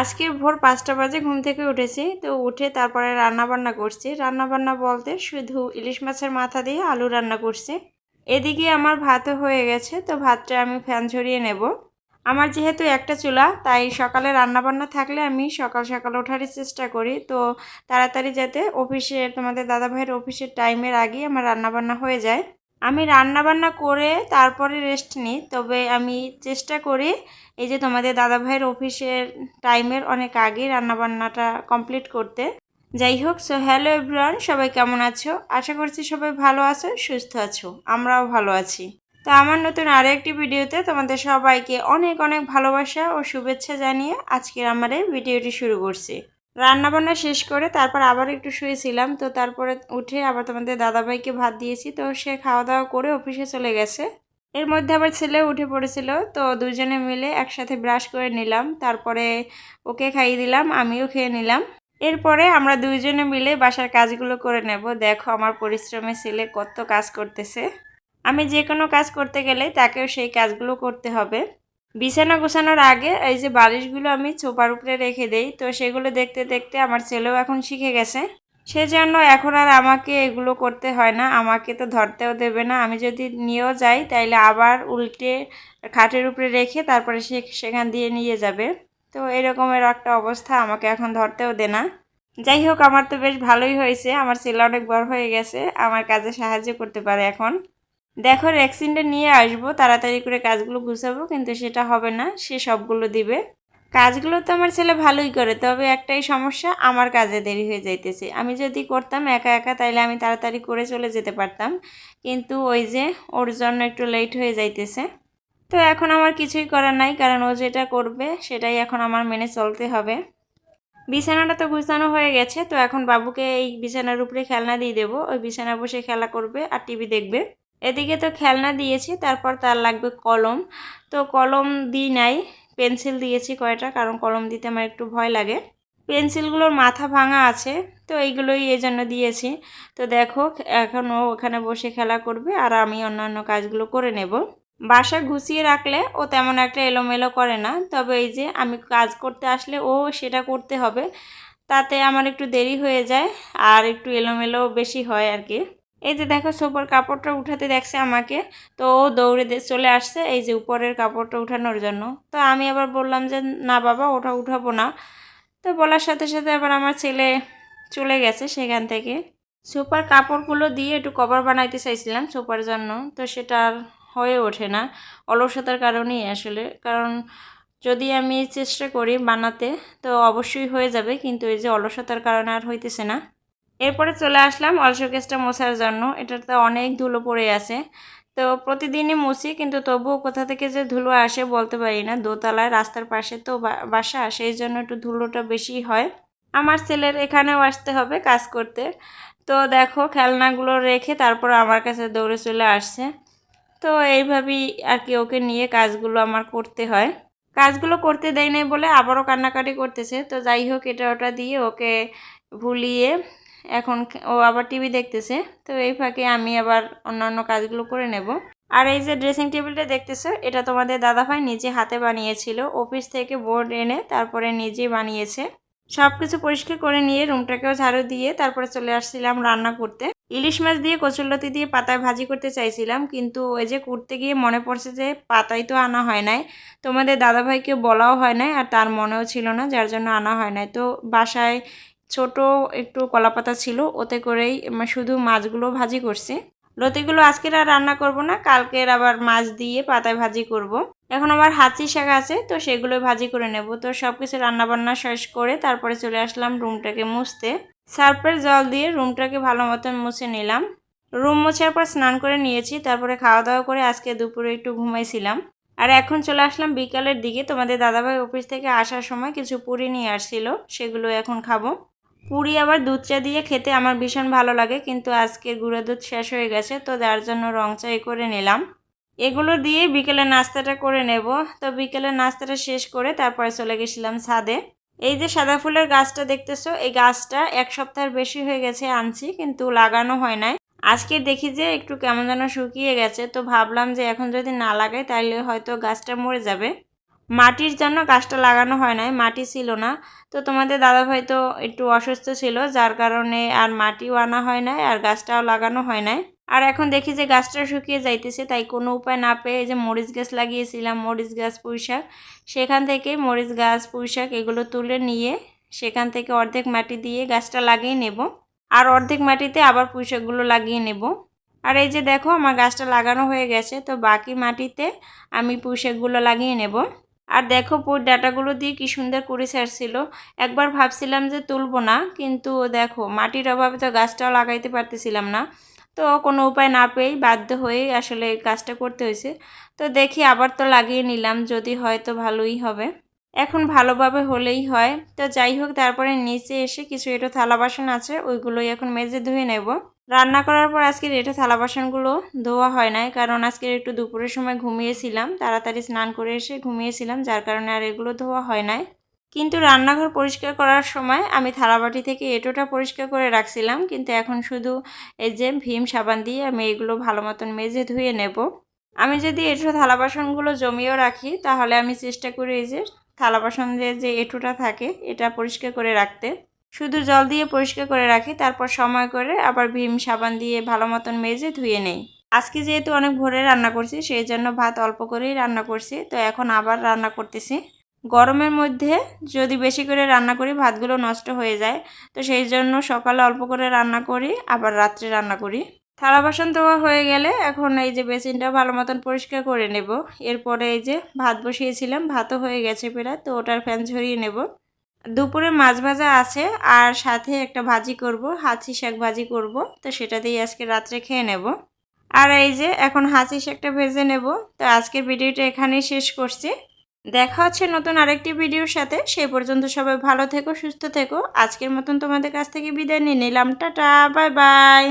আজকে ভোর পাঁচটা বাজে ঘুম থেকে উঠেছি, তো উঠে তারপরে রান্না বান্না করছি। রান্না বান্না বলতে শুধু ইলিশ মাছের মাথা দিয়ে আলু রান্না করছি। এদিকে আমার ভাতও হয়ে গেছে, তো ভাতটা আমি ফ্যান ঝরিয়ে নেব। আমার যেহেতু একটা চুলা, তাই সকালে রান্না বান্না থাকলে আমি সকাল সকাল ওঠারই চেষ্টা করি। তো তাড়াতাড়ি যাতে অফিসে, তোমাদের দাদা ভাইয়ের অফিসের টাইমের আগেই আমার রান্না বান্না হয়ে যায়। আমি রান্না বান্না করে তারপরে রেস্ট নিই, তবে আমি চেষ্টা করি এই যে তোমাদের দাদা ভাইয়ের অফিসের টাইমের অনেক আগেই রান্নাবান্নাটা কমপ্লিট করতে। যাই হোক সো হ্যালো এভরিওয়ান সবাই কেমন আছো? আশা করছি সবাই ভালো আছো, সুস্থ আছো, আমরাও ভালো আছি। তো আমার নতুন আরও একটি ভিডিওতে তোমাদের সবাইকে অনেক অনেক ভালোবাসা ও শুভেচ্ছা জানিয়ে আজকের আমার এই ভিডিওটি শুরু করছি। রান্নাবান্না শেষ করে তারপর আবার একটু শুয়েছিলাম, তো তারপরে উঠে আবার তোমাদের দাদাভাইকে ভাত দিয়েছি, তো সে খাওয়া দাওয়া করে অফিসে চলে গেছে। এর মধ্যে আবার ছেলে উঠে পড়েছিল, তো দুজনে মিলে একসাথে ব্রাশ করে নিলাম, তারপরে ওকে খাইয়ে দিলাম, আমিও খেয়ে নিলাম। এরপরে আমরা দুইজনে মিলে বাসার কাজগুলো করে নেব। দেখো আমার পরিশ্রমে ছেলে কত কাজ করতেছে। আমি যে কোনো কাজ করতে গেলে তাকেও সেই কাজগুলো করতে হবে। বিছানা গোছানোর আগে এই যে বালিশগুলো আমি চোপার উপরে রেখে দেই, তো সেগুলো দেখতে দেখতে আমার ছেলেও এখন শিখে গেছে। সেজন্য এখন আর আমাকে এগুলো করতে হয় না, আমাকে তো ধরতেও দেবে না। আমি যদি নিয়েও যাই, তাইলে আবার উল্টে খাটের উপরে রেখে তারপরে সে সেখান দিয়ে নিয়ে যাবে। তো এরকমের একটা অবস্থা, আমাকে এখন ধরতেও দে না। যাই হোক, আমার তো বেশ ভালোই হয়েছে। আমার ছেলে অনেক বড় হয়ে গেছে। আমার কাজে সাহায্য করতে পারে এখন। দেখো ভ্যাকসিনটা নিয়ে আসব, তাড়াতাড়ি করে কাজগুলো গুছাবো, কিন্তু সেটা হবে না, সে সবগুলো দিবে। কাজগুলো তো আমার ছেলে ভালোই করে, তবে একটাই সমস্যা, আমার কাজে দেরি হয়ে যাইতেছে। আমি যদি করতাম একা একা, তাইলে আমি তাড়াতাড়ি করে চলে যেতে পারতাম, কিন্তু ওই যে ওর জন্য একটু লেট হয়ে যাইতেছে। তো এখন আমার কিছুই করার নাই, কারণ ও যেটা করবে, সেটাই এখন আমার মেনে চলতে হবে। বিছানাটা তো গুছানো হয়ে গেছে, তো এখন বাবুকে এই বিছানার উপরে খেলনা দিয়ে দেবো। ওই বিছানা বসে খেলা করবে আর টিভি দেখবে। এদিকে তো খেলনা দিয়েছি, তারপর তার লাগবে কলম। তো কলম দিই নাই, পেন্সিল দিয়েছি কয়টা, কারণ কলম দিতে আমার একটু ভয় লাগে। পেন্সিলগুলোর মাথা ভাঙা আছে, তো এইগুলোই এই জন্য দিয়েছি। তো দেখো, এখন ও ওখানে বসে খেলা করবে আর আমি অন্যান্য কাজগুলো করে নেব। বাসা গুছিয়ে রাখলে ও তেমন একটা এলোমেলো করে না, তবে এই যে আমি কাজ করতে আসলে ও সেটা করতে হবে। তাতে আমার একটু দেরি হয়ে যায় আর একটু এলোমেলো বেশি হয় আর কি। এই যে দেখো সোপার কাপড়টা উঠাতে দেখছে আমাকে। তো ও দৌড়ে চলে আসছে এই যে উপরের কাপড়টা উঠানোর জন্য। তো আমি আবার বললাম যে, না বাবা, ওটা উঠাবো না। তো বলার সাথে সাথে আবার আমার ছেলে চলে গেছে সেখান থেকে। সোপার কাপড়গুলো দিয়ে একটু কভার বানাইতে চাইছিলাম সোপার জন্য। তো সেটা আর হয়ে ওঠে না অলসতার কারণেই আসলে। কারণ যদি আমি চেষ্টা করি বানাতে, তো অবশ্যই হয়ে যাবে। কিন্তু এই যে অলসতার কারণে আর হইতেছে না। এরপরে চলে আসলাম অলস কেসটা মোছার জন্য। এটাতে অনেক ধুলো পড়ে আছে। তো প্রতিদিনই মুছি, কিন্তু তবুও কোথা থেকে যে ধুলো আসে বলতে পারি না। দোতলায়, রাস্তার পাশে তো বাসা, সেই জন্য একটু ধুলোটা বেশি হয়। আমার ছেলের এখানেও আসতে হবে কাজ করতে। তো দেখো, খেলনাগুলো রেখে তারপর আমার কাছে দৌড়ে চলে আসছে। তো এইভাবেই আর কি ওকে নিয়ে কাজগুলো আমার করতে হয়। কাজগুলো করতে দেয় নাই বলে আবারও কান্নাকাটি করতেছে। তো যাই হোক, এটা ওটা দিয়ে ওকে ভুলিয়ে এখন ও আবার টিভি দেখতেছে, তো এই ফাঁকে আমি আবার অন্যান্য কাজগুলো করে নেব। আর এই যে ড্রেসিং টেবিলটা দেখতেছো, এটা তোমাদের দাদাভাই নিজে হাতে বানিয়েছিল। অফিস থেকে বোর্ড এনে তারপরে নিজেই বানিয়েছে। সব কিছু পরিষ্কার করে নিয়ে রুমটাকেও ঝাড়ু দিয়ে তারপরে চলে আসছিলাম রান্না করতে। ইলিশ মাছ দিয়ে কচুরলতি দিয়ে পাতায় ভাজি করতে চাইছিলাম, কিন্তু ওই যে করতে গিয়ে মনে পড়ছে যে পাতাই তো আনা হয় নাই। তোমাদের দাদাভাইকে বলাও হয় নাই আর তার মনেও ছিল না, যার জন্য আনা হয় নাই। তো বাসায় ছোট একটু কলাপাতা ছিল, ওতে করেই শুধু মাছগুলো ভাজি করছি। লতিগুলো আজকের আর রান্না করব না, কালকের আবার মাছ দিয়ে পাতায় ভাজি করব। এখন আমার হাঁচি শাক আছে, তো সেগুলো ভাজি করে নেব। তো সব কিছু রান্নাবান্না শেষ করে তারপরে চলে আসলাম রুমটাকে মুছতে। সার্ফের জল দিয়ে রুমটাকে ভালো মতন মুছে নিলাম। রুম মোছার পর স্নান করে নিয়েছি, তারপরে খাওয়া দাওয়া করে আজকে দুপুরে একটু ঘুমাইছিলাম। আর এখন চলে আসলাম বিকালের দিকে। তোমাদের দাদাভাই অফিস থেকে আসার সময় কিছু পুরি নিয়ে আসছিল, সেগুলো এখন খাব। পুরি আবার দুধ চা দিয়ে খেতে আমার ভীষণ ভালো লাগে, কিন্তু আজকে গুঁড়ো দুধ শেষ হয়ে গেছে, তো যার জন্য রং চাই করে নিলাম। এগুলো দিয়ে বিকেলে নাস্তাটা করে নেব। তো বিকেলের নাস্তাটা শেষ করে তারপরে চলে গেছিলাম ছাদে। এই যে সাদা ফুলের গাছটা দেখতেছো, এই গাছটা এক সপ্তাহের বেশি হয়ে গেছে আনছি, কিন্তু লাগানো হয় নাই। আজকে দেখি যে একটু কেমন যেন শুকিয়ে গেছে, তো ভাবলাম যে এখন যদি না লাগাই তাহলে হয়তো গাছটা মরে যাবে। মাটির জন্য গাছটা লাগানো হয় নাই, মাটি ছিল না। তো তোমাদের দাদাভাই তো একটু অসুস্থ ছিল, যার কারণে আর মাটিও আনা হয় নাই আর গাছটাও লাগানো হয় নাই। আর এখন দেখি যে গাছটা শুকিয়ে যাইতেছে, তাই কোনো উপায় না পেয়ে যে মরিচ গাছ লাগিয়েছিলাম, মরিচ গাছ পুঁইশাক, সেখান থেকে মরিচ গাছ, পুঁইশাক এগুলো তুলে নিয়ে সেখান থেকে অর্ধেক মাটি দিয়ে গাছটা লাগিয়ে নেব। আর অর্ধেক মাটিতে আবার পুঁইশাকগুলো লাগিয়ে নেব। আর এই যে দেখো, আমার গাছটা লাগানো হয়ে গেছে, তো বাকি মাটিতে আমি পুঁইশাকগুলো লাগিয়ে নেব। আর দেখো পুর ডাটাগুলো দিয়ে কি সুন্দর করে ছাড়ছিল একবার ভাবছিলাম যে তুলবো না, কিন্তু দেখো মাটির অভাবে তো গাছটাও লাগাইতে পারতেছিলাম না। তো কোনো উপায় না পেয়েই বাধ্য হয়েই আসলে কাজটা করতে হয়েছে। তো দেখি আবার তো লাগিয়ে নিলাম, যদি হয় তো ভালোই হবে। এখন ভালোভাবে হলেই হয়। তো যাই হোক, তারপরে নিচে এসে কিছু একটু থালা বাসন আছে, ওইগুলোই এখন মেজে ধুয়ে নেব। রান্না করার পর আজকের এটা থালা বাসনগুলো ধোয়া হয় নাই, কারণ আজকের একটু দুপুরের সময় ঘুমিয়েছিলাম, তাড়াতাড়ি স্নান করে এসে ঘুমিয়েছিলাম, যার কারণে আর এগুলো ধোয়া হয় নাই। কিন্তু রান্নাঘর পরিষ্কার করার সময় আমি থালাবাটি থেকে এটোটা পরিষ্কার করে রাখছিলাম, কিন্তু এখন শুধু এই যে ভীম সাবান দিয়ে আমি এগুলো ভালো মতন মেজে ধুয়ে নেব। আমি যদি এঁঠো থালা বাসনগুলো জমিয়েও রাখি, তাহলে আমি চেষ্টা করি এই যে থালা বাসনের যে এঁঠোটা থাকে, এটা পরিষ্কার করে রাখতে। শুধু জল দিয়ে পরিষ্কার করে রাখি, তারপর সময় করে আবার ভীম সাবান দিয়ে ভালো মতন মেজে ধুয়ে নেই। আজকে যেহেতু অনেক ভোরে রান্না করছি, সেই জন্য ভাত অল্প করেই রান্না করছি। তো এখন আবার রান্না করতেছি। গরমের মধ্যে যদি বেশি করে রান্না করি, ভাতগুলো নষ্ট হয়ে যায়। তো সেই জন্য সকালে অল্প করে রান্না করি, আবার রাত্রে রান্না করি। থালা বাসন ধোয়া হয়ে গেলে এখন এই যে বেসিনটা ভালো মতন পরিষ্কার করে নেব। এরপরে এই যে ভাত বসিয়েছিলাম, ভাতও হয়ে গেছে প্রায়, তো ওটার ফ্যান ঝরিয়ে নেব। দুপুরে মাছ ভাজা আছে, আর সাথে একটা ভাজি করব, হাঁচি শাক ভাজি করব। তো সেটা দিয়ে আজকে রাত্রে খেয়ে নেব। আর এই যে এখন হাঁচি শাকটা ভেজে নেব। তো আজকের ভিডিওটা এখানেই শেষ করছি। দেখা হচ্ছে নতুন আরেকটি ভিডিওর সাথে। সেই পর্যন্ত সবাই ভালো থেকো, সুস্থ থেকো। আজকের মতন তোমাদের কাছ থেকে বিদায় নিয়ে নিলাম। Tata, bye bye.